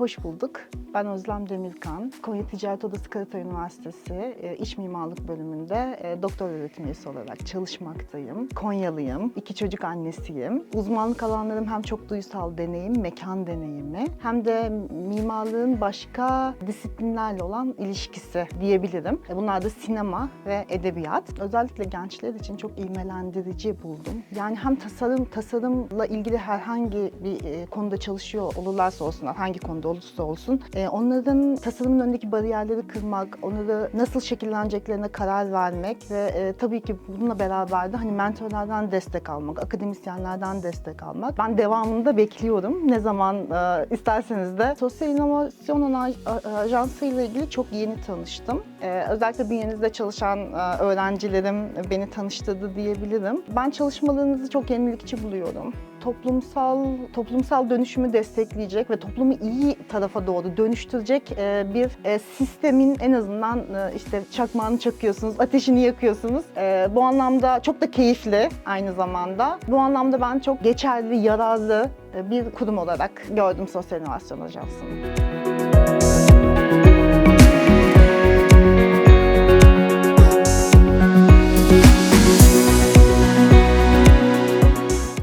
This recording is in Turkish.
hoş bulduk. Ben Özlem Demirkan. Konya Ticaret Odası Karatay Üniversitesi e, İç Mimarlık bölümünde e, doktor öğretim üyesi olarak çalışmaktayım. Konyalıyım, iki çocuk annesiyim. Uzmanlık alanlarım hem çok duysal deneyim, mekan deneyimi hem de mimarlığın başka disiplinlerle olan ilişkisi diyebilirim. E, Bunlar da sinema ve edebiyat. Özellikle gençler için çok ilmelendirici buldum. Yani hem tasarım, tasarımla ilgili herhangi bir konuda çalışıyor olurlarsa olsunlar, hangi konuda olursa olsun, e, onların tasarımın önündeki bariyerleri kırmak, onları nasıl şekilleneceklerine karar vermek ve e, tabii ki bununla beraber de hani mentorlardan destek almak, akademisyenlerden destek almak. Ben devamında bekliyorum. Ne zaman e, isterseniz de Sosyal İnovasyon Ajansı ile ilgili çok yeni tanıştım. E, özellikle bünyenizde çalışan e, öğrencilerim beni tanıştırdı diyebilirim. Ben çalışmalarınızı çok yenilikçi buluyorum toplumsal toplumsal dönüşümü destekleyecek ve toplumu iyi tarafa doğru dönüştürecek e, bir e, sistemin en azından e, işte çakmağını çakıyorsunuz, ateşini yakıyorsunuz. Bu anlamda çok da keyifli aynı zamanda. Bu anlamda ben çok geçerli, yararlı bir kurum olarak gördüm Sosyal İnovasyon Ajansı'nı.